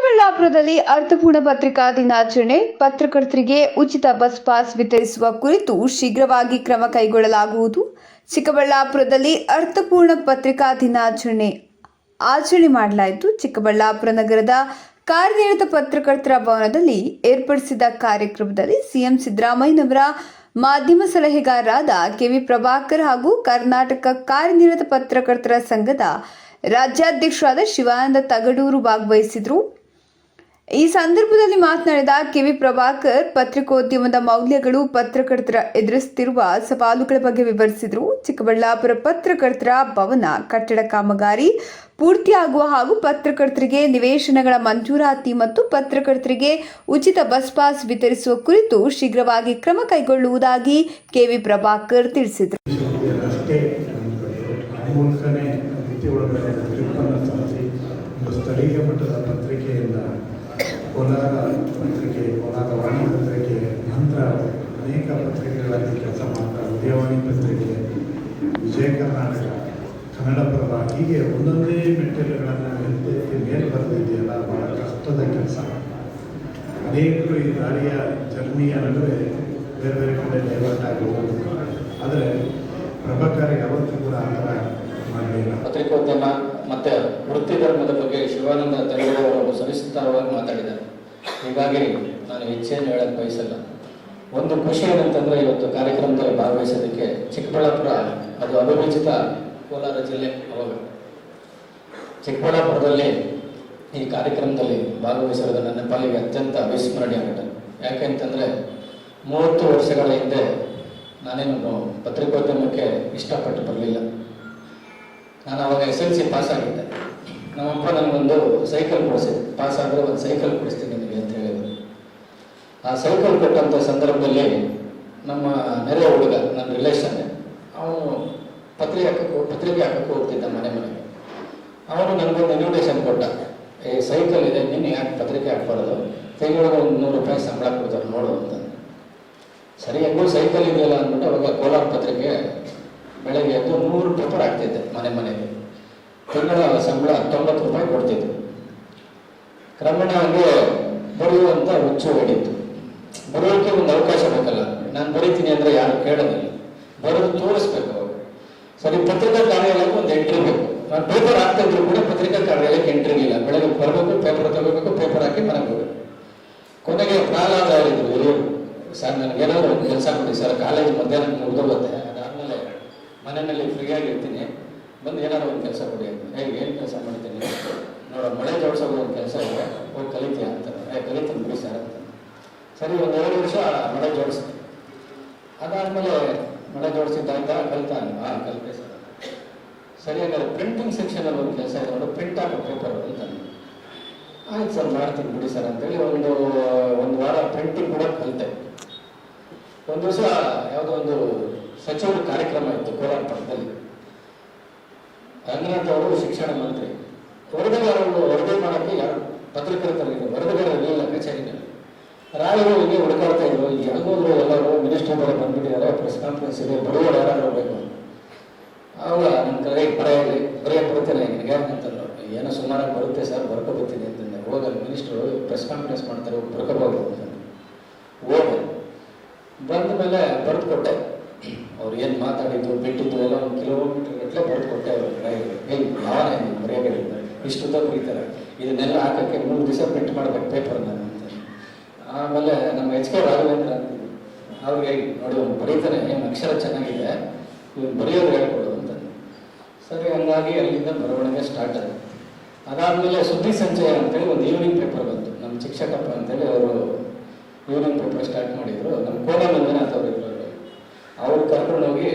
ಚಿಕ್ಕಬಳ್ಳಾಪುರದಲ್ಲಿ ಅರ್ಥಪೂರ್ಣ ಪತ್ರಿಕಾ ದಿನಾಚರಣೆ. ಪತ್ರಕರ್ತರಿಗೆ ಉಚಿತ ಬಸ್ ಪಾಸ್ ವಿತರಿಸುವ ಕುರಿತು ಶೀಘ್ರವಾಗಿ ಕ್ರಮ ಕೈಗೊಳ್ಳಲಾಗುವುದು. ಚಿಕ್ಕಬಳ್ಳಾಪುರದಲ್ಲಿ ಅರ್ಥಪೂರ್ಣ ಪತ್ರಿಕಾ ದಿನಾಚರಣೆ ಆಚರಣೆ ಮಾಡಲಾಯಿತು. ಚಿಕ್ಕಬಳ್ಳಾಪುರ ನಗರದ ಕಾರ್ಯನಿರತ ಪತ್ರಕರ್ತರ ಭವನದಲ್ಲಿ ಏರ್ಪಡಿಸಿದ ಕಾರ್ಯಕ್ರಮದಲ್ಲಿ ಸಿಎಂ ಸಿದ್ದರಾಮಯ್ಯನವರ ಮಾಧ್ಯಮ ಸಲಹೆಗಾರರಾದ ಕೆವಿ ಪ್ರಭಾಕರ್ ಹಾಗೂ ಕರ್ನಾಟಕ ಕಾರ್ಯನಿರತ ಪತ್ರಕರ್ತರ ಸಂಘದ ರಾಜ್ಯಾಧ್ಯಕ್ಷರಾದ ಶಿವಾನಂದ ತಗಡೂರು ಭಾಗವಹಿಸಿದರು. ಈ ಸಂದರ್ಭದಲ್ಲಿ ಮಾತನಾಡಿದ ಕೆವಿ ಪ್ರಭಾಕರ್, ಪತ್ರಿಕೋದ್ಯಮದ ಮೌಲ್ಯಗಳು ಪತ್ರಕರ್ತರ ಎದುರಿಸುತ್ತಿರುವ ಸವಾಲುಗಳ ಬಗ್ಗೆ ವಿವರಿಸಿದರು. ಚಿಕ್ಕಬಳ್ಳಾಪುರ ಪತ್ರಕರ್ತರ ಭವನ ಕಟ್ಟಡ ಕಾಮಗಾರಿ ಪೂರ್ತಿಯಾಗುವ ಹಾಗೂ ಪತ್ರಕರ್ತರಿಗೆ ನಿವೇಶನಗಳ ಮಂಜೂರಾತಿ ಮತ್ತು ಪತ್ರಕರ್ತರಿಗೆ ಉಚಿತ ಬಸ್ ಪಾಸ್ ವಿತರಿಸುವ ಕುರಿತು ಶೀಘ್ರವಾಗಿ ಕ್ರಮ ಕೈಗೊಳ್ಳುವುದಾಗಿ ಕೆವಿ ಪ್ರಭಾಕರ್ ತಿಳಿಸಿದರು ಅಷ್ಟೇ ಆ ಮೂಲಕನೇ ರೀತಿ ಒಳಗಡೆ ತೀರ್ಪನ್ನು ಸಲ್ಲಿಸಿ ಒಂದು ಸ್ಥಳೀಯ ಮಟ್ಟದ ಪತ್ರಿಕೆಯಿಂದ ಕೋಲಾರ ಪತ್ರಿಕೆ ಕೋಲಾರ ವಾಣಿ ಪತ್ರಿಕೆ ನಂತರ ಅನೇಕ ಪತ್ರಿಕೆಗಳಲ್ಲಿ ಕೆಲಸ ಉದಯವಾಣಿ ಪತ್ರಿಕೆ ವಿಜಯ ಕರ್ನಾಟಕ ಕನ್ನಡಪ್ರಭ ಹೀಗೆ ಒಂದೊಂದೇ ಮೆಟೀರಿಯಲ್ಗಳನ್ನು ಎತ್ತಿ ಮೇಲೆ ಬರೆದಿದೆಯಲ್ಲ, ಬಹಳ ಕಷ್ಟದ ಕೆಲಸ. ಅನೇಕರು ಈ ದಾರಿಯ ಜರ್ನಿಯ ನಡುವೆ ಬೇರೆ ಬೇರೆ ಕಡೆ ಡೈವರ್ಟ್ ಆಗಿ ಹೋಗುತ್ತೆ ಆದರೆ ಪ್ರಭಾಕರ್ ಯಾವತ್ತೂ ಕೂಡ ಆ ಥರ ಮಾಡಲಿಲ್ಲ. ಪತ್ರಿಕೋದ್ಯಮ ಮತ್ತು ವೃತ್ತಿ ಧರ್ಮದ ಬಗ್ಗೆ ಶಿವಾನಂದ ತಗಡೆ ಅವರು ಸವಿಸ್ತಾರವಾಗಿ ಮಾತಾಡಿದ್ದಾರೆ. ಹೀಗಾಗಿ ನಾನು ಹೆಚ್ಚೇನು ಹೇಳಕ್ಕೆ ಬಯಸಲ್ಲ. ಒಂದು ಖುಷಿ ಏನಂತಂದರೆ ಇವತ್ತು ಕಾರ್ಯಕ್ರಮದಲ್ಲಿ ಭಾಗವಹಿಸೋದಕ್ಕೆ ಚಿಕ್ಕಬಳ್ಳಾಪುರ, ಅದು ಅವಿಭಜಿತ ಕೋಲಾರ ಜಿಲ್ಲೆ ಅವಾಗ. ಚಿಕ್ಕಬಳ್ಳಾಪುರದಲ್ಲಿ ಈ ಕಾರ್ಯಕ್ರಮದಲ್ಲಿ ಭಾಗವಹಿಸಿರೋದು ನನ್ನ ಪಾಲಿಗೆ ಅತ್ಯಂತ ಅವಿಸ್ಮರಣೀಯ ಘಟನೆ. ಯಾಕೆಂತಂದರೆ ಮೂವತ್ತು ವರ್ಷಗಳ ಹಿಂದೆ ನಾನೇನು ಪತ್ರಿಕೋದ್ಯಮಕ್ಕೆ ಇಷ್ಟಪಟ್ಟು ಬರಲಿಲ್ಲ. ನಾನು ಅವಾಗ ಎಸ್ ಎಲ್ ಸಿ ಪಾಸ್ ಆಗಿದ್ದೆ ನಮ್ಮಪ್ಪ ನನಗೊಂದು ಸೈಕಲ್ ಕೊಡಿಸಿದೆ ಪಾಸ್ ಆದರೆ ಒಂದು ಸೈಕಲ್ ಕೊಡಿಸ್ತೀನಿ ನಿಮಗೆ ಅಂತ ಆ ಸೈಕಲ್ ಕೊಟ್ಟಂಥ ಸಂದರ್ಭದಲ್ಲಿ ನಮ್ಮ ನೆರೆಯ ಹುಡುಗ, ನನ್ನ ರಿಲೇಷನ್ ಅವನು ಪತ್ರಿಕೆ ಹಾಕಕ್ಕೆ ಪತ್ರಿಕೆ ಹಾಕಕ್ಕೆ ಹೋಗ್ತಿದ್ದ ಮನೆ ಮನೆಗೆ. ಅವನು ನನಗೊಂದು ಇನ್ವಿಟೇಷನ್ ಕೊಟ್ಟ. ಈ ಸೈಕಲ್ ಇದೆ, ನೀನು ಯಾಕೆ ಪತ್ರಿಕೆ ಹಾಕ್ಬಾರ್ದು? ತಿಂಗಳಿಗೆ ಒಂದು ನೂರು ರೂಪಾಯಿ ಸಂಬಳ ಕೊಡ್ತಾರೆ, ನೋಡು ಅಂತ. ಸರಿ ಹೆಂಗೂ ಸೈಕಲ್ ಇದೆಯಲ್ಲ ಅಂದ್ಬಿಟ್ಟು ಅವಾಗ ಕೋಲಾರ ಪತ್ರಿಕೆ ಬೆಳಗ್ಗೆ ಎದ್ದು ನೂರು ಪೇಪರ್ ಹಾಕ್ತಿದ್ದೆ ಮನೆ ಮನೆಗೆ. ತಿಂಗಳ ಸಂಬಳ ತೊಂಬತ್ತು ರೂಪಾಯಿ ಕೊಡ್ತಿದ್ದೆ. ಕ್ರಮೇಣ ಹಂಗೆ ಬರೆಯುವಂಥ ಹುಚ್ಚು ಹೊಡಿತು ಬರೆಯೋಕ್ಕೆ ಒಂದು ಅವಕಾಶ ಬೇಕಲ್ಲ. ನಾನು ಬರೀತೀನಿ ಅಂದ್ರೆ ಯಾರು ಕೇಳೋದಿಲ್ಲ. ಬರೋದು ತೋರಿಸ್ಬೇಕು ಅವರು. ಸರಿ, ಪತ್ರಿಕಾ ಕಾರ್ಯಾಲಯಕ್ಕೆ ಒಂದು ಎಂಟ್ರಿ ಬೇಕು. ನಾನು ಪೇಪರ್ ಹಾಕ್ತಾ ಇದ್ರು ಕೂಡ ಪತ್ರಿಕಾ ಕಾರ್ಯಾಲಯಕ್ಕೆ ಎಂಟ್ರಿ ಇಲ್ಲ. ಬೆಳಗ್ಗೆ ಬರಬೇಕು ಪೇಪರ್ ತಗೋಬೇಕು ಪೇಪರ್ ಹಾಕಿ ಮನೆಗೆ ಕೊನೆಗೆ ಪ್ರಹ್ಲಾದ ಹೇಳಿದ್ರು ಹಿರಿಯರು ಸರ್ ನನಗೇನಾದ್ರು ಒಂದು ಕೆಲಸ ಕೊಡಿ ಸರ್. ಕಾಲೇಜ್ ಮಧ್ಯಾಹ್ನ ಮುಗ್ದೋಗುತ್ತೆ. ಅದಾದ್ಮೇಲೆ ಮನೆಯಲ್ಲಿ ಫ್ರೀಯಾಗಿ ಇರ್ತೀನಿ. ಬಂದು ಏನಾದ್ರು ಒಂದು ಕೆಲಸ ಕೊಡಿ ಅಂತ. ಹೇಗೆ ಏನು ಕೆಲಸ ಮಾಡ್ತೀನಿ ನೋಡೋ, ಮಳೆ ಜೋಡಿಸೋದು ಒಂದು ಕೆಲಸ ಇದೆ. ಹೋಗಿ ಕಲಿತೀಯ ಅಂತ. ಕಲಿತೀನಿ ಬಿಡಿ ಸರ್. ಸರಿ ಒಂದು ಎರಡು ವರ್ಷ ಮಳೆ ಜೋಡಿಸ್ತೀನಿ ಅದಾದ್ಮೇಲೆ ಮಳೆ ಜೋಡಿಸಿದ್ದಾಯ್ತಾ ಕಲಿತಾನೆ ಹಾಂ ಕಲಿತೆ ಸರ್. ಸರಿ ಹಂಗಾರೆ ಪ್ರಿಂಟಿಂಗ್ ಸೆಕ್ಷನಲ್ಲಿ ಒಂದು ಕೆಲಸ ಇದೆ ನೋಡಿ ಪ್ರಿಂಟ್ ಆಗೋ ಪೇಪರ್ ಅಂತ. ಆಯ್ತು ಸರ್ ಮಾಡ್ತೀನಿ ಬಿಡಿ ಸರ್ ಅಂತೇಳಿ ಒಂದು ಒಂದು ವಾರ ಪ್ರಿಂಟಿಂಗ್ ಕೂಡ ಕಲಿತೆ. ಒಂದು ದಿವಸ ಯಾವುದೋ ಒಂದು ಸಚಿವರ ಕಾರ್ಯಕ್ರಮ ಇತ್ತು ಕೋಲಾರ ಪಟ್ಟಣದಲ್ಲಿ ರಂಗನಾಥ್ ಅವರು ಶಿಕ್ಷಣ ಮಂತ್ರಿ. ವರದಿಗಾರರು ವರದಿ ಮಾಡೋಕ್ಕೆ ಯಾರು ಪತ್ರಕರ್ತರಿಗೆ ವರದಿಗಾರ ಇಲ್ಲ ಕಚೇರಿನಲ್ಲಿ ರಾಯರು ಹುಡುಕಾಡ್ತಾ ಇದ್ರು. ಹೆಂಗೋದ್ರು ಎಲ್ಲರೂ ಮಿನಿಸ್ಟರ್ ಬರೋ ಬಂದ್ಬಿಟ್ಟಿದ್ದಾರೆ ಪ್ರೆಸ್ ಕಾನ್ಫರೆನ್ಸ್ ಇದೆ, ಬಡವರು ಯಾರು ಬೇಕು ಅವಾಗ ನನ್ನ ಕಡೆ ಬರೆಯಲ್ಲಿ ಬರೆಯ ಬರುತ್ತೇನೆ ನಿನಗೆ ಅಂತಂದ್ರು. ಏನೋ ಸುಮಾರು ಬರುತ್ತೆ ಸರ್, ಬರ್ಕೊ ಬರ್ತೀನಿ ಅಂತಂದೆ. ಹೋಗ ಮಿನಿಸ್ಟ್ರು ಪ್ರೆಸ್ ಕಾನ್ಫರೆನ್ಸ್ ಮಾಡ್ತಾರೆ, ಹೋಗಿ ಬರ್ಕೋಬೋದು ಅಂತಂದು. ಹೋದೆ. ಬಂದ ಮೇಲೆ ಬರೆದು ಕೊಟ್ಟೆ ಅವ್ರು ಏನು ಮಾತಾಡಿದ್ದು ಬಿಟ್ಟಿದ್ದು ಎಲ್ಲ ಒಂದು ಕಿಲೋಮೀಟರ್ ಗಟ್ಟಲೆ ಬರೆದು ಕೊಟ್ಟೆ ಅವರು ಡ್ರೈವರ್ ಹೇಳಿ ಯಾವ ಬರೆಯೋಕೆ ಇಷ್ಟು ಉದ್ದ ಇದನ್ನೆಲ್ಲ ಹಾಕೋಕ್ಕೆ ಮೂರು ದಿವಸ ಪ್ರಿಂಟ್ ಮಾಡ್ಬೇಕು ಪೇಪರ್ ನಾನು. ಆಮೇಲೆ ನಮ್ಮ ಎಚ್ ಕೆ ರಾಘವೇಂದ್ರ ಅಂತಿದ್ರು. ಅವ್ರಿಗೆ ಹೇಳಿ, ನೋಡಿ ಅವ್ನು ಬರೀತಾನೆ, ಏನು ಅಕ್ಷರ ಚೆನ್ನಾಗಿದೆ, ಇವ್ನು ಬರೆಯೋರು ಹೇಳ್ಕೊಡು ಅಂತ ಸರಿ, ಹಂಗಾಗಿ ಅಲ್ಲಿಂದ ಬರವಣಿಗೆ ಸ್ಟಾರ್ಟ್ ಆಯಿತು. ಅದಾದಮೇಲೆ ಸುದ್ದಿ ಸಂಚಯ ಅಂತೇಳಿ ಒಂದು ಈವ್ನಿಂಗ್ ಪೇಪರ್ ಬಂತು. ನಮ್ಮ ಶಿಕ್ಷಕಪ್ಪ ಅಂತೇಳಿ ಅವರು ಈವ್ನಿಂಗ್ ಪೇಪರ್ ಸ್ಟಾರ್ಟ್ ಮಾಡಿದ್ರು. ನಮ್ಮ ಕೋಲ ಮಂಜುನಾಥ್ ಅವರು ಇದ್ರು ಅವ್ರು. ಕರ್ಕೊಂಡು ಹೋಗಿ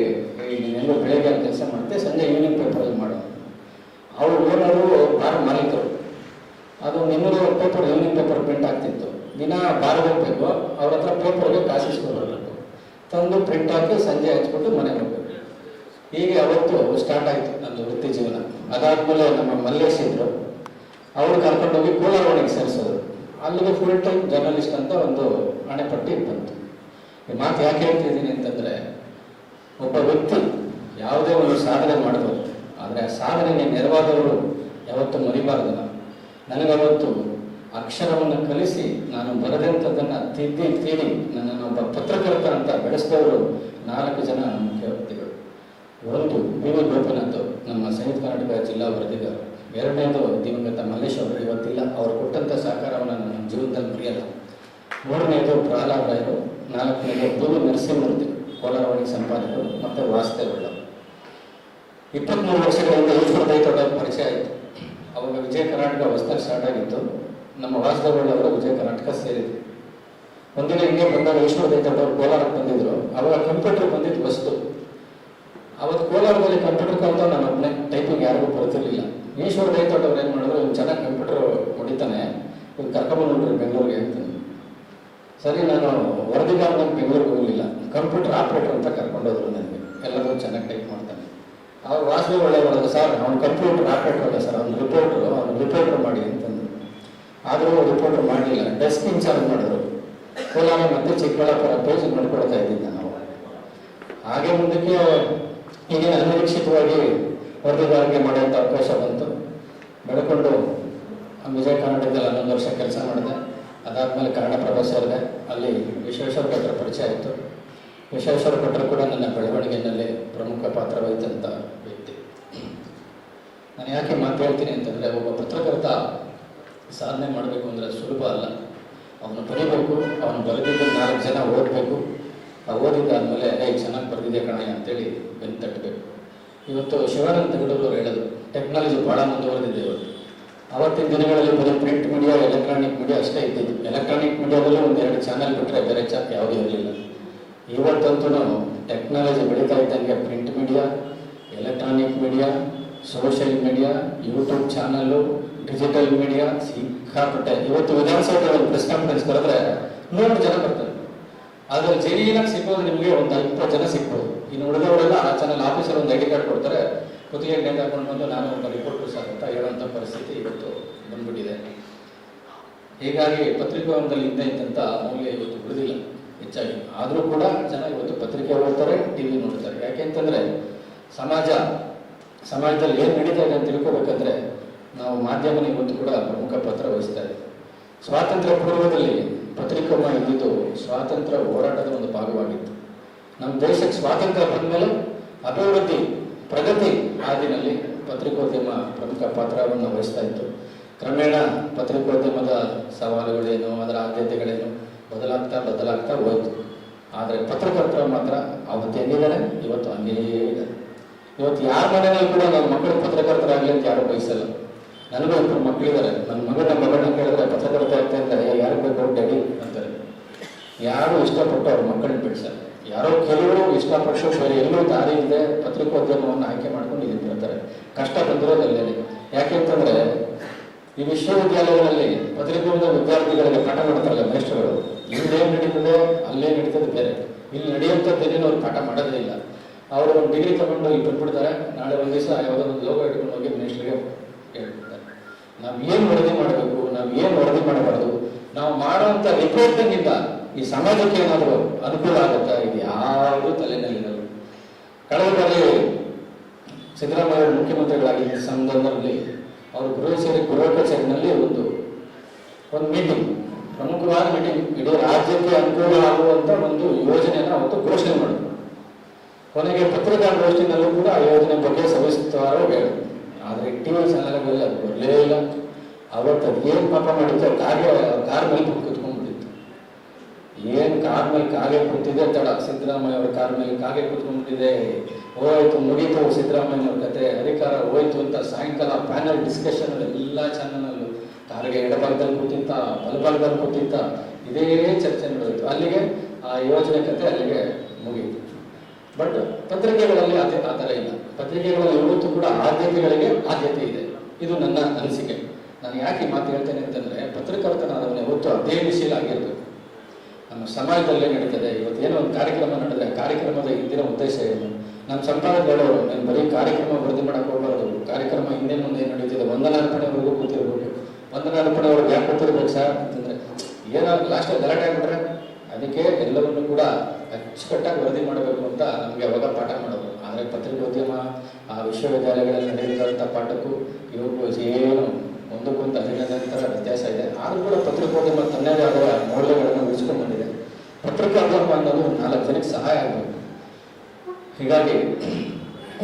ನೀನೆಲ್ಲೋ ಬೆಳಗ್ಗೆ ಕೆಲಸ ಮಾಡುತ್ತೆ ಸಂಜೆ ಈವ್ನಿಂಗ್ ಪೇಪರಲ್ಲಿ ಮಾಡೋ ಅವ್ರು ಓನರು ಬಾರ್ ಮಾಲೀಕರು. ಅದು ಇನ್ನೂರು ಪೇಪರ್ ಈವ್ನಿಂಗ್ ಪೇಪರ್ ಪ್ರಿಂಟ್ ಆಗ್ತಿತ್ತು. ದಿನ ಬಾರ ಹೋಗ್ಬೇಕು, ಅವ್ರ ಹತ್ರ ಪೇಪರ್ಗೆ ಕಾಸಿಸ್ಕೊಂಡು ಇಸ್ಕೊಂಡ್ಬರ್ಬೇಕು ತಂದು ಪ್ರಿಂಟ್ ಹಾಕಿ ಸಂಜೆ ಹಚ್ಬಿಟ್ಟು ಮನೆಗೆ ಹೋಗ್ಬೇಕು. ಹೀಗೆ ಅವತ್ತು ಸ್ಟಾರ್ಟ್ ಆಯಿತು ನಂದು ವೃತ್ತಿ ಜೀವನ. ಅದಾದ್ಮೇಲೆ ನಮ್ಮ ಮಲ್ಲೇಶ್ ಇದ್ರು. ಅವ್ರು ಕರ್ಕೊಂಡೋಗಿ ಕೋಲಾರವಾಣಿಗೆ ಸೇರಿಸೋದು ಅಲ್ಲಿಗೆ ಫುಲ್ ಟೈಮ್ ಜರ್ನಲಿಸ್ಟ್ ಅಂತ ಒಂದು ಹಣೆಪಟ್ಟಿ ಬಂತು. ಈ ಮಾತು ಯಾಕೆ ಹೇಳ್ತಿದ್ದೀನಿ ಅಂತಂದರೆ, ಒಬ್ಬ ವ್ಯಕ್ತಿ ಯಾವುದೇ ಒಂದು ಸಾಧನೆ ಮಾಡ್ಬೋದು. ಆದರೆ ಆ ಸಾಧನೆಗೆ ನೆರವಾದವರು ಯಾವತ್ತೂ ಮರಿಬಾರ್ದಲ್ಲ ನನಗವತ್ತು ಅಕ್ಷರವನ್ನು ಕಲಿಸಿ ನಾನು ಬರೆದಂಥದ್ದನ್ನು ತಿದ್ದಿ ತೀಡಿ ನನ್ನನ್ನು ಒಬ್ಬ ಪತ್ರಕರ್ತ ಅಂತ ಬೆಳೆಸಿದವರು ನಾಲ್ಕು ಜನ ಮುಖ್ಯ ವ್ಯಕ್ತಿಗಳು. ಒಂದು ಬಿ ವಿ ನಮ್ಮ ಸಂಯುಕ್ತ ಕರ್ನಾಟಕ ಜಿಲ್ಲಾ ವರದಿಗಾರರು ಎರಡನೇದು ದಿವಂಗತ ಮಲ್ಲೇಶ್ ಅವರು, ಇವತ್ತಿಲ್ಲ. ಅವರು ಕೊಟ್ಟಂಥ ಸಹಕಾರವನ್ನು ನನ್ನ ಜೀವನದಲ್ಲಿ ಮರೆಯಲ್ಲ. ಮೂರನೇದು ಪ್ರಹ್ಲಾದ್ ರಾಯರು, ನಾಲ್ಕನೇದು ಪೂರ್ವ ನರಸಿಂಹಮೂರ್ತಿ ಕೋಲಾರವಾಣಿ ಸಂಪಾದಕರು ಮತ್ತು ವಾಸುದೇವಳ್ಳ ಇಪ್ಪತ್ತ್ಮೂರು ವರ್ಷಗಳಿಂದ ಪರಿಚಯ ಆಯಿತು. ಅವಾಗ ವಿಜಯ ಕರ್ನಾಟಕ ಹೊಸದಾಗಿ ಸ್ಟಾರ್ಟ್ ಆಗಿತ್ತು. ನಮ್ಮ ವಾಸುದೇವಳ್ಳ ಅವರು ವಿಜಯ ಕರ್ನಾಟಕ ಸೇರಿದ್ರು ಒಂದಿನ ಹಿಂಗೆ ಬಂದಾಗ ದೈತೋಡ ಅವರು ಕೋಲಾರಕ್ಕೆ ಬಂದಿದ್ರು. ಅವಾಗ ಕಂಪ್ಯೂಟರ್ ಬಂದಿದ್ದು ವಸ್ತು ಅವತ್ತು ಕೋಲಾರದಲ್ಲಿ ಕಂಪ್ಯೂಟರ್ ಕಲ್ತ ನಾನು ಒಬ್ಬನೇ ಟೈಪಿಂಗ್ ಯಾರಿಗೂ ಬರ್ತಿರ್ಲಿಲ್ಲ ಈಶ್ವರ ದೈತೋಟ ಏನು ಮಾಡಿದ್ರು, ಇವ್ನು ಚೆನ್ನಾಗಿ ಕಂಪ್ಯೂಟರ್ ಹೊಡಿತಾನೆ, ಇವ್ನು ಕರ್ಕೊಂಬಂದ್ಬಿಟ್ರು ಬೆಂಗಳೂರಿಗೆ ಅಂತೀನಿ ಸರಿ, ನಾನು ವರದಿಗಾರನಾಗಿ ಬೆಂಗಳೂರಿಗೆ ಹೋಗಲಿಲ್ಲ. ಕಂಪ್ಯೂಟರ್ ಆಪ್ರೇಟರ್ ಅಂತ ಕರ್ಕೊಂಡೋದ್ರು ನನಗೆ. ಎಲ್ಲರೂ ಚೆನ್ನಾಗಿ ಟೈಪ್ ಮಾಡ್ತಾನೆ ಅವ್ರು ವಾಸನೆ ಒಳ್ಳೆ ಸರ್, ಅವ್ನು ಕಂಪ್ಯೂಟರ್ ಆಪ್ರೇಟರ್ ಅಲ್ಲ ಸರ್, ಅವ್ನು ರಿಪೋರ್ಟ್ರು ಅವ್ನು ರಿಪೋರ್ಟರ್ ಮಾಡಿ ಅಂತಂದ್ರು ಆದರೂ ರಿಪೋರ್ಟ್ ಮಾಡಲಿಲ್ಲ. ಡೆಸ್ಕ್ ಇನ್ಚಾರ್ಜ್ ಮಾಡಿದ್ರು. ಕೋಲಾರ ಮತ್ತು ಚಿಕ್ಕಬಳ್ಳಾಪುರ ಪೇಜ್ ನೋಡ್ಕೊಳ್ತಾ ಇದ್ದಿದ್ದ ನಾವು. ಹಾಗೆ ಮುಂದಕ್ಕೆ ಹೀಗೆ ಅನಿರೀಕ್ಷಿತವಾಗಿ ವರದಿಗಾರಿಕೆ ಮಾಡುವಂಥ ಅವಕಾಶ ಬಂತು. ಬೆಳ್ಕೊಂಡು ವಿಜಯ ಕರ್ನಾಟಕದಲ್ಲಿ ಹನ್ನೊಂದು ವರ್ಷ ಕೆಲಸ ಮಾಡಿದೆ. ಅದಾದಮೇಲೆ ಕನ್ನಡ ಪ್ರಭ ಇದೆ ಅಲ್ಲಿ ವಿಶ್ವೇಶ್ವರ ಭಟ್ರ ಪರಿಚಯ ಆಯಿತು. ವಿಶ್ವೇಶ್ವರ ಭಟ್ರು ಕೂಡ ನನ್ನ ಬೆಳವಣಿಗೆಯಲ್ಲಿ ಪ್ರಮುಖ ಪಾತ್ರ ವಹಿಸಿದಂಥ ವ್ಯಕ್ತಿ. ನಾನು ಯಾಕೆ ಮಾತಾಡ್ತೀನಿ ಅಂತಂದರೆ, ಒಬ್ಬ ಪತ್ರಕರ್ತ ಸಾಧನೆ ಮಾಡಬೇಕು ಅಂದರೆ ಸುಲಭ ಅಲ್ಲ. ಅವನು ಬರೀಬೇಕು, ಅವನು ಬರೆದಿದ್ದು ನಾಲ್ಕು ಜನ ಓದಬೇಕು. ಆ ಓದಿದ್ದಾದ್ಮೇಲೆ ಏ ಚೆನ್ನಾಗಿ ಬರೆದಿದೆ ಕಣಯ್ಯ ಅಂತೇಳಿ ಬೆನ್ನು ತಟ್ಟಬೇಕು. ಇವತ್ತು ಶಿವಾನಂದ ತಗಡೂರು ಹೇಳೋದು, ಟೆಕ್ನಾಲಜಿ ಭಾಳ ಮುಂದುವರೆದಿದೆ ಇವತ್ತು. ಅವತ್ತಿನ ದಿನಗಳಲ್ಲಿ ಬರೀ ಪ್ರಿಂಟ್ ಮೀಡಿಯಾ ಎಲೆಕ್ಟ್ರಾನಿಕ್ ಮೀಡಿಯಾ ಅಷ್ಟೇ ಇದ್ದಿದ್ದು. ಎಲೆಕ್ಟ್ರಾನಿಕ್ ಮೀಡಿಯಾದಲ್ಲೂ ಒಂದು ಎರಡು ಚಾನಲ್ ಬಿಟ್ಟರೆ ಬೇರೆ ಚಾಪ್ ಯಾವುದೂ ಇರಲಿಲ್ಲ. ಇವತ್ತಂತೂ ಟೆಕ್ನಾಲಜಿ ಬೆಳೀತಾ ಇದ್ದಂಗೆ print media electronic media social media YouTube channel digital media ಸಿಕ್ಕಾಪಟ್ಟೆ ಇವತ್ತು ವಿಧಾನಸೌಧದಲ್ಲಿ ಪ್ರೆಸ್ ಕಾನ್ಫರೆನ್ಸ್ ಕರೆದ್ರೆ ನೂರು ಜನ ಬರ್ತಾರೆ. ಅದ್ರಲ್ಲಿ ಜೈಲಿನಾಗ ಸಿಕ್ಕೋದು ನಿಮಗೆ ಒಂದು ಇಪ್ಪತ್ತು ಜನ ಸಿಗ್ಬೋದು ಇನ್ನು ಉಳಿದವರೆಲ್ಲ ಆ ಚಾನಲ್ ಆಫೀಸರ್ ಒಂದು ಐ ಡಿ ಕಾರ್ಡ್ ಕೊಡ್ತಾರೆ. ಕುತ್ತಿಗೆ ನೇತು ಹಾಕೊಂಡು ಬಂದು ನಾನು ಒಬ್ಬ ರಿಪೋರ್ಟ್ ಸರ್ ಅಂತ ಹೇಳುವಂಥ ಪರಿಸ್ಥಿತಿ ಇವತ್ತು ಬಂದ್ಬಿಟ್ಟಿದೆ. ಹೀಗಾಗಿ ಪತ್ರಿಕೋದ್ಯಮದಲ್ಲಿ ಹಿಂದೆ ಇದ್ದಂಥ ಮೌಲ್ಯ ಇವತ್ತು ಉಳಿದಿಲ್ಲ. ಹೆಚ್ಚಾಗಿ. ಆದರೂ ಕೂಡ ಜನ ಇವತ್ತು ಪತ್ರಿಕೆ ಓದ್ತಾರೆ ಟಿ ವಿ ನೋಡ್ತಾರೆ ಯಾಕೆಂತಂದರೆ ಸಮಾಜ, ಸಮಾಜದಲ್ಲಿ ಏನು ನಡೀತಾ ಇದೆ ಅಂತ ತಿಳ್ಕೊಬೇಕಂದ್ರೆ ನಾವು ಮಾಧ್ಯಮ ಇವತ್ತು ಕೂಡ ಪ್ರಮುಖ ಪಾತ್ರ ವಹಿಸ್ತಾ ಇದೆ ಸ್ವಾತಂತ್ರ್ಯ ಪೂರ್ವದಲ್ಲಿ ಪತ್ರಿಕೋಮ ಇದ್ದಿದ್ದು ಸ್ವಾತಂತ್ರ್ಯ ಹೋರಾಟದ ಒಂದು ಭಾಗವಾಗಿತ್ತು. ನಮ್ಮ ದೇಶಕ್ಕೆ ಸ್ವಾತಂತ್ರ್ಯ ಬಂದಮೇಲೆ ಅಭಿವೃದ್ಧಿ, ಪ್ರಗತಿ ಹಾದಿನಲ್ಲಿ ಪತ್ರಿಕೋದ್ಯಮ ಪ್ರಮುಖ ಪಾತ್ರವನ್ನು ವಹಿಸ್ತಾ ಇತ್ತು. ಕ್ರಮೇಣ ಪತ್ರಿಕೋದ್ಯಮದ ಸವಾಲುಗಳೇನು, ಅದರ ಆದ್ಯತೆಗಳೇನು ಬದಲಾಗ್ತಾ ಬದಲಾಗ್ತಾ ಹೋಯಿತು. ಆದರೆ ಪತ್ರಕರ್ತರ ಮಾತ್ರ ಅವತ್ತು ಹೆಂಗಿದ್ದಾರೆ ಇವತ್ತು ಹಂಗೇ ಇದೆ. ಇವತ್ತು ಯಾರ ಮನೆಯಲ್ಲಿ ಕೂಡ ನಮ್ಮ ಮಕ್ಕಳು ಪತ್ರಕರ್ತರಾಗಲಿ ಅಂತ ಯಾರು ಬಯಸಲ್ಲ. ನನಗೂ ಇಬ್ಬರು ಮಕ್ಕಳಿದ್ದಾರೆ ನನ್ನ ಮಗನ ಮಗಳನ್ನ ಕೇಳಿದ್ರೆ ಕೊಡ್ತಾ ಇರ್ತಾ ಇದ್ದಾರೆ ಯಾರು ಬೇಕು ಡ್ಯಾಡಿ ಅಂತಾರೆ. ಯಾರು ಇಷ್ಟಪಟ್ಟು ಅವ್ರ ಮಕ್ಕಳನ್ನ ಬಿಡಿಸಲ್ಲ. ಯಾರೋ ಕೆಲವರು ಇಷ್ಟಪಟ್ಟು ಸರಿ ಎಲ್ಲರೂ ದಾರಿ ಇಲ್ಲದೆ ಪತ್ರಿಕೋದ್ಯಮವನ್ನು ಆಯ್ಕೆ ಮಾಡ್ಕೊಂಡು ಇಲ್ಲಿ ಬರ್ತಾರೆ ಕಷ್ಟ ಬಂದಿರೋದಲ್ಲೇ ಯಾಕೆಂತಂದ್ರೆ ಈ ವಿಶ್ವವಿದ್ಯಾಲಯಗಳಲ್ಲಿ ಪತ್ರಿಕೋದ್ಯಮ ವಿದ್ಯಾರ್ಥಿಗಳಿಗೆ ಪಾಠ ಮಾಡ್ತಾರಲ್ಲ ಮೇಷ್ಟ್ರುಗಳು. ಇಲ್ಲೇನು ನಡೀತದೆ, ಅಲ್ಲೇ ನಡೀತದೆ ಬೇರೆ. ಇಲ್ಲಿ ನಡೆಯುವಂಥದ್ದೇನೇನು ಅವ್ರು ಪಾಠ ಮಾಡೋದೇ ಇಲ್ಲ. ಅವರು ಒಂದು ಡಿಗ್ರಿ ತಗೊಂಡು ಇಲ್ಲಿ ಬಂದ್ಬಿಡ್ತಾರೆ. ನಾಳೆ ಒಂದು ದಿವಸ ಯಾವುದೋ ಒಂದು ಲೋಗ ಇಟ್ಕೊಂಡು ಹೋಗಿ ಮಿನಿಸ್ಟ್ರಿಗೆ ಹೇಳ್ಬಿಡ್ತಾರೆ. ನಾವು ಏನು ವರದಿ ಮಾಡಬೇಕು, ನಾವು ಏನು ವರದಿ ಮಾಡಬಾರ್ದು, ನಾವು ಮಾಡುವಂಥ ರಿಪೋರ್ಟಿಂಗಿಂದ ಈ ಸಮಾಜಕ್ಕೆ ಏನಾದರೂ ಅನುಕೂಲ ಆಗುತ್ತಾ? ಇದು ಯಾರೂ ತಲೆನಲ್ಲಿರಲ್ಲ ಕಳೆದ ಬಾರಿ ಸಿದ್ದರಾಮಯ್ಯ ಮುಖ್ಯಮಂತ್ರಿಗಳಾಗಿ ಸಂದರ್ಭದಲ್ಲಿ ಅವರು ಗೃಹ ಸೇರಿ ಗೃಹ ಕಚೇರಿನಲ್ಲಿ ಒಂದು ಒಂದು ಮೀಟಿಂಗ್ ಪ್ರಮುಖವಾದ ಮೀಟಿಂಗ್ ಇಡೀ ರಾಜ್ಯಕ್ಕೆ ಅನುಕೂಲ ಆಗುವಂತ ಒಂದು ಯೋಜನೆಯನ್ನು ಅವತ್ತು ಘೋಷಣೆ ಮಾಡಿದ್ರು. ಕೊನೆಗೆ ಪತ್ರಿಕಾಗೋಷ್ಠಿನಲ್ಲೂ ಕೂಡ ಆ ಯೋಜನೆ ಬಗ್ಗೆ ಸವಿಸ್ತಾರವಾಗಿ ಹೇಳಿದ್ರು. ಆದರೆ ಟಿ ವಿ ಚಾನಲ್ಗಳಲ್ಲಿ ಅದು ಬರಲೇ ಇಲ್ಲ. ಅವತ್ತು ಅದು ಏನು ಪಾಪ ಮಾಡಿತ್ತು ಕಾರ್ಗೆ ಕಾರ್ ಮೇಲೆ ಕುತ್ಕೊಂಡ್ಬಿಟ್ಟಿತ್ತು. ಏನು ಕಾರ್ ಮೇಲೆ ಕಾಗೆ ಕೂತಿದೆ ತಡ, ಸಿದ್ದರಾಮಯ್ಯ ಅವ್ರ ಕಾರ್ ಮೇಲೆ ಕಾಗೆ ಕೂತ್ಕೊಂಡ್ಬಿಟ್ಟಿದೆ. ಹೋಯ್ತು, ಮುಗೀತು ಸಿದ್ದರಾಮಯ್ಯ ಅವ್ರ ಕತೆ. ಅಧಿಕಾರ ಹೋಯ್ತು ಅಂತ ಸಾಯಂಕಾಲ ಪ್ಯಾನಲ್ ಡಿಸ್ಕಷನ್ ಎಲ್ಲ ಚಾನಲಲ್ಲೂ ಕಾರಿಗೆ ಎಡಭಾಗದಲ್ಲಿ ಕೂತಿತ್ತ, ಬಲಭಾಗದಲ್ಲಿ ಕೂತಿತ್ತ, ಇದೇ ಚರ್ಚೆ ನಡೆಯಿತು ಅಲ್ಲಿಗೆ ಆ ಯೋಜನೆ ಕತೆ ಅಲ್ಲಿಗೆ ಮುಗೀತು. ಬಟ್ ಪತ್ರಿಕೆಗಳಲ್ಲಿ ಅದೇ ಆ ಥರ ಇಲ್ಲ. ಪತ್ರಿಕೆಗಳಲ್ಲಿ ಯಾವತ್ತೂ ಕೂಡ ಆದ್ಯತೆಗಳಿಗೆ ಆದ್ಯತೆ ಇದೆ. ಇದು ನನ್ನ ಅನಿಸಿಕೆ. ನಾನು ಯಾಕೆ ಮಾತು ಹೇಳ್ತೇನೆ ಅಂತಂದ್ರೆ, ಪತ್ರಕರ್ತನಾದವನು ಯಾವತ್ತು ಅಧ್ಯಯನಶೀಲ ಆಗಿರಬೇಕು ನಮ್ಮ ಸಮಾಜದಲ್ಲೇ ನಡೀತದೆ. ಇವತ್ತು ಏನೋ ಒಂದು ಕಾರ್ಯಕ್ರಮ ನಡೆದರೆ ಕಾರ್ಯಕ್ರಮದ ಹಿಂದಿನ ಉದ್ದೇಶ ಏನು? ನಮ್ಮ ಸಂಪಾದಕಗಳು ನಾನು ಬರೀ ಕಾರ್ಯಕ್ರಮ ವರದಿ ಮಾಡಕ್ಕೆ ಹೋಗಬಾರ್ದು. ಕಾರ್ಯಕ್ರಮ ಹಿಂದೆ ಮುಂದೆ ಏನು ನಡೀತಿದೆ? ವಂದನಾರ್ಪಣೆವರೆಗೂ ಕೂತಿರ್ಬೇಕು. ವಂದನಾರ್ಪಣೆವರೆಗೆ ಯಾಕೆ ಕೂತಿರ್ಬೇಕು ಸರ್? ಅಂತಂದ್ರೆ, ಏನೋ ಲಾಸ್ಟ್ ಗಲಾಟೆ ಆಗ್ಬಿಟ್ರೆ, ಅದಕ್ಕೆ ಎಲ್ಲವನ್ನೂ ಕೂಡ ಅಚ್ಚುಕಟ್ಟಾಗಿ ವರದಿ ಮಾಡಬೇಕು ಅಂತ ನಮಗೆ ಅವಾಗ ಪಾಠ ಮಾಡೋದು. ಆದರೆ ಪತ್ರಿಕೋದ್ಯಮ ಆ ವಿಶ್ವವಿದ್ಯಾಲಯಗಳಲ್ಲಿ ನಡೆಯುವಂಥ ಪಾಠಕ್ಕೂ ಇವ್ರಿಗೂ ಏನು ಒಂದಕ್ಕೊಂದು ಅಭಿನಂದನೆ ವ್ಯತ್ಯಾಸ ಇದೆ. ಆದರೂ ಕೂಡ ಪತ್ರಿಕೋದ್ಯಮ ತನ್ನದೇ ಆದ ಮೌಲ್ಯಗಳನ್ನು ಉಳಿಸ್ಕೊಂಡು ಬಂದಿದೆ. ಪತ್ರಿಕೋದ್ಯಮ ಅನ್ನೋದು ನಾಲ್ಕು ಜನಕ್ಕೆ ಸಹಾಯ ಆಗಬೇಕು. ಹೀಗಾಗಿ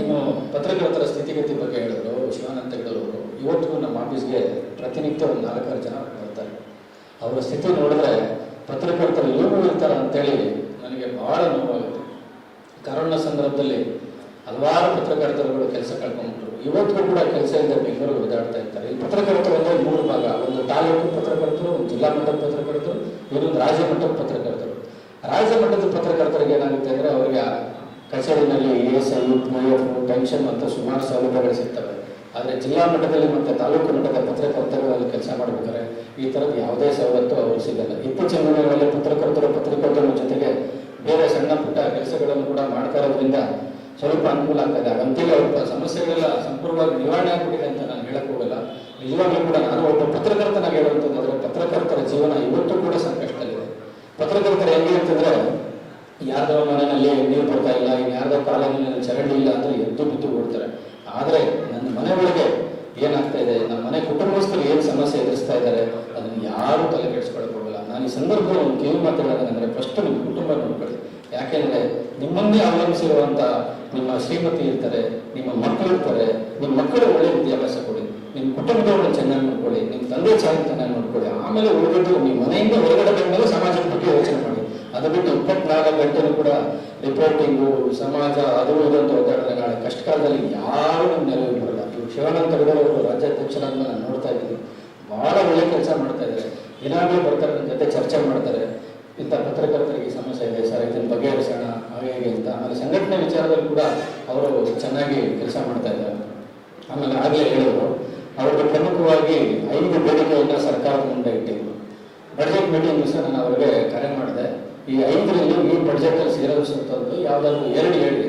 ಇನ್ನು ಪತ್ರಕರ್ತರ ಸ್ಥಿತಿಗತಿ ಬಗ್ಗೆ ಹೇಳಿದ್ರು ಶಿವಾನಂದ ಹೆಗಡವರು ಇವತ್ತು ನಮ್ಮ ಆಫೀಸ್ಗೆ ಪ್ರತಿನಿತ್ಯ ಒಂದು ನಾಲ್ಕಾರು ಜನ ಬರ್ತಾರೆ. ಅವರ ಸ್ಥಿತಿ ನೋಡಿದ್ರೆ ಪತ್ರಕರ್ತರು ಏನು ಇರ್ತಾರೆ ಅಂತೇಳಿ ನನಗೆ ಬಹಳ ನೋವಾಗುತ್ತೆ ಕರೋನಾ ಸಂದರ್ಭದಲ್ಲಿ ಹಲವಾರು ಪತ್ರಕರ್ತರುಗಳು ಕೆಲಸ ಕಳ್ಕೊಂಡ್ಬಿಟ್ರು. ಇವತ್ತಿಗೂ ಕೂಡ ಕೆಲಸ ಇಲ್ಲದೆ ಬೆಂಗಳೂರು ಓದಾಡ್ತಾ ಇರ್ತಾರೆ. ಈ ಪತ್ರಕರ್ತರು ಅಂದರೆ ಮೂರು ಭಾಗ. ಒಂದು ತಾಲೂಕು ಪತ್ರಕರ್ತರು, ಒಂದು ಜಿಲ್ಲಾ ಮಟ್ಟದ ಪತ್ರಕರ್ತರು, ಇನ್ನೊಂದು ರಾಜ್ಯ ಮಟ್ಟದ ಪತ್ರಕರ್ತರು. ರಾಜ್ಯ ಮಟ್ಟದ ಪತ್ರಕರ್ತರಿಗೆ ಏನಾಗುತ್ತೆ ಅಂದರೆ ಅವರಿಗೆ ಕಚೇರಿನಲ್ಲಿ A S I, P F, pension ಮತ್ತು ಸುಮಾರು ಸೌಲಭ್ಯಗಳು ಸಿಗ್ತವೆ. ಆದರೆ ಜಿಲ್ಲಾ ಮಟ್ಟದಲ್ಲಿ ಮತ್ತು ತಾಲೂಕು ಮಟ್ಟದ ಪತ್ರಕರ್ತರುಗಳಲ್ಲಿ ಕೆಲಸ ಮಾಡಬೇಕಾದ್ರೆ ಈ ಥರದ ಯಾವುದೇ ಸವಲತ್ತು ಅವರು ಸಿಗಲ್ಲ. ಇತ್ತೀಚಿನ ದಿನಗಳಲ್ಲಿ ಪತ್ರಕರ್ತರು ಪತ್ರಕರ್ತರ ಜೊತೆಗೆ ಬೇರೆ ಸಣ್ಣ ಪುಟ್ಟ ಕೆಲಸಗಳನ್ನು ಕೂಡ ಮಾಡ್ತಾ ಇರೋದ್ರಿಂದ ಸ್ವಲ್ಪ ಅನುಕೂಲ ಆಗ್ತದೆ ಹಾಗಂತೇಳಿ ಅವ್ರ ಸಮಸ್ಯೆಗಳೆಲ್ಲ ಸಂಪೂರ್ಣವಾಗಿ ನಿವಾರಣೆ ಆಗ್ಬಿಟ್ಟಿದೆ ಅಂತ ನಾನು ಹೇಳಕ್ ಹೋಗಲ್ಲ. ನಿಜವಾಗ್ಲೂ ಕೂಡ ನಾನು ಒಬ್ಬ ಪತ್ರಕರ್ತನಾಗಿ ಹೇಳುವಂತಂದ್ರೆ ಪತ್ರಕರ್ತರ ಜೀವನ ಇವತ್ತು ಕೂಡ ಸಂಕಷ್ಟದಲ್ಲಿದೆ. ಪತ್ರಕರ್ತರು ಹೆಂಗೆ ಅಂತಂದ್ರೆ, ಯಾರ್ದೋ ಮನೆಯಲ್ಲಿ ನೀರು ಬರ್ತಾ ಇಲ್ಲ, ಇನ್ನು ಯಾರ್ದೋ ಕಾಲದಲ್ಲಿ ಚರಂಡಿ ಇಲ್ಲ ಅಂದ್ರೆ ಎದ್ದು ಬಿದ್ದು ಓಡ್ತಾರೆ. ಆದ್ರೆ ನನ್ನ ಮನೆ ಒಳಗೆ ಏನಾಗ್ತಾ ಇದೆ, ನಮ್ಮ ಮನೆ ಕುಟುಂಬಸ್ಥರು ಏನು ಸಮಸ್ಯೆ ಎದುರಿಸ್ತಾ ಇದ್ದಾರೆ, ಅದನ್ನ ಯಾರು ತಲೆ ಕೆಡಿಸ್ಕೊಳಕ್ ನಾನು ಈ ಸಂದರ್ಭದಲ್ಲಿ ಒಂದು ಕಿವಿ ಮಾತಾಡೋದಂದ್ರೆ ಫಸ್ಟ್ ನೋಡ್ಕೊಳ್ಳಿ ಯಾಕೆಂದ್ರೆ ನಿಮ್ಮನ್ನೇ ಅವಲಂಬಿಸಿರುವಂತ ನಿಮ್ಮ ಶ್ರೀಮತಿ ಇರ್ತಾರೆ, ನಿಮ್ಮ ಮಕ್ಕಳು ಇರ್ತಾರೆ, ನಿಮ್ಮ ಮಕ್ಕಳು ಒಳ್ಳೆ ವಿದ್ಯಾಭ್ಯಾಸ ಕೊಡಿ, ನಿಮ್ಮ ಕುಟುಂಬದವ್ರನ್ನ ಚೆನ್ನಾಗಿ ನೋಡ್ಕೊಳ್ಳಿ, ನಿಮ್ಮ ತಂದೆ ತಾಯಿ ಚೆನ್ನಾಗಿ ನೋಡ್ಕೊಳ್ಳಿ, ಆಮೇಲೆ ಉಳಿದಿದ್ದು ನಿಮ್ಮ ಮನೆಯಿಂದ ಹೊರಗಡೆ ಬಂದ್ಮೇಲೆ ಸಮಾಜದ ಬಗ್ಗೆ ಯೋಚನೆ ಮಾಡಿ. ಅದು ಬಿಟ್ಟು ಇಪ್ಪತ್ನಾಲ್ಕು ಗಂಟೆನೂ ಕೂಡ ರಿಪೋರ್ಟಿಂಗು ಸಮಾಜ ಅದು ಇದು ಅಂತ ಕಷ್ಟ ಕಾಲದಲ್ಲಿ ಯಾರು ನಿಮ್ಮ ನೆರವು ಬರಲ್ಲ. ಶಿವಾನಂದ ಅವರು ರಾಜ್ಯಾಧ್ಯಕ್ಷರಾದ ನಾನು ನೋಡ್ತಾ ಇದ್ದೀನಿ. ಬಹಳ ಒಳ್ಳೆ ಕೆಲಸ ಮಾಡ್ತಾ ಇದ್ದಾರೆ. ದಿನಾಗಲೂ ಬರ್ತಾರೆ ನನ್ನ ಜೊತೆ ಚರ್ಚೆ ಮಾಡ್ತಾರೆ. ಇಂಥ ಪತ್ರಕರ್ತರಿಗೆ ಸಮಸ್ಯೆ ಇದೆ, ಸರ್, ಇದನ್ನು ಬಗೆಹರಿಸೋಣ ಹಾಗೆ ಹೇಗೆ ಅಂತ. ಆಮೇಲೆ ಸಂಘಟನೆ ವಿಚಾರದಲ್ಲಿ ಕೂಡ ಅವರು ಚೆನ್ನಾಗಿ ಕೆಲಸ ಮಾಡ್ತಾ ಇದ್ದಾರೆ. ಆಮೇಲೆ ಆಗಲೇ ಹೇಳಿದ್ರು ಅವರು ಪ್ರಮುಖವಾಗಿ ಐದು ಬೇಡಿಕೆಯನ್ನು ಸರ್ಕಾರದ ಮುಂದೆ ಇಟ್ಟಿದ್ರು ಬಡ್ಜೆಟ್ ಮೀಟಿಂಗ್ ಸಹ ನಾನು ಅವರಿಗೆ ಕರೆ ಮಾಡಿದೆ. ಈ ಐದರಲ್ಲಿ ಈ ಬಡ್ಜೆಟ್ ಅಲ್ಲಿ ಸೇರಿಸುವಂಥದ್ದು ಯಾವ್ದಾದ್ರು ಎರಡು ಹೇಳಿ